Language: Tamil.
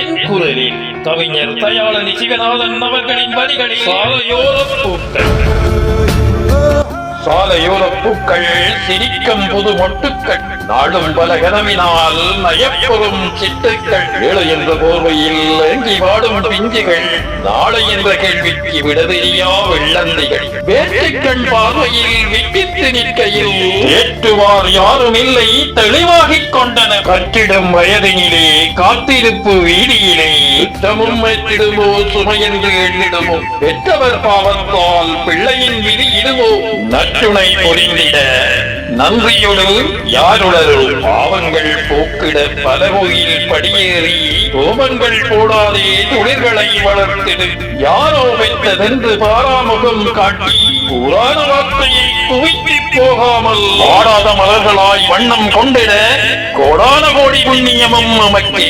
என் குரலில் கவிஞர் தயாளனி சிவநாதன் அவர்களின் வரிகளில் சாலையோர பூக்கள் சாலையோர பூக்கள் சிரிக்கும் புது மொட்டுக்கள். நாடும் பல கனவினால் நயப்பெறும் சிட்டுக்கள். ஏழு என்ற போர்வையில் ஏங்கி வாடும் பிஞ்சுகள். நாளை என்ற கேள்விக்கு விட தெரியா வெள்ளந்திகள். வேட்டைக்கண் பார்வையில் நிற்கையில். ஏற்றுவார் யாரும் இல்லை தெளிவாகிக் கொண்டன கற்றிடும் வயதினிலே காத்திருப்பு வீதியிலே. யுத்தமும் சுமையென்று எண்ணிடுமோ பெற்றவர் பாவத்தால் பிள்ளையின் விதி இடுமோ நற்றுணை பொறிந்திட நன்றியொடு யாருடரு பாவங்கள் போக்கிட பல கோயில் படியேறி கோபங்கள் போடாதே துளிர்களை வளர்த்திடு. யாரோ வைத்ததென்று பாராமுகம் காட்டி புராண வார்த்தையை குவித்து போகாமல் ஆடாத மலர்களாய் வண்ணம் கொண்டிட கோடான கோடி புண்ணியமும் நமக்கு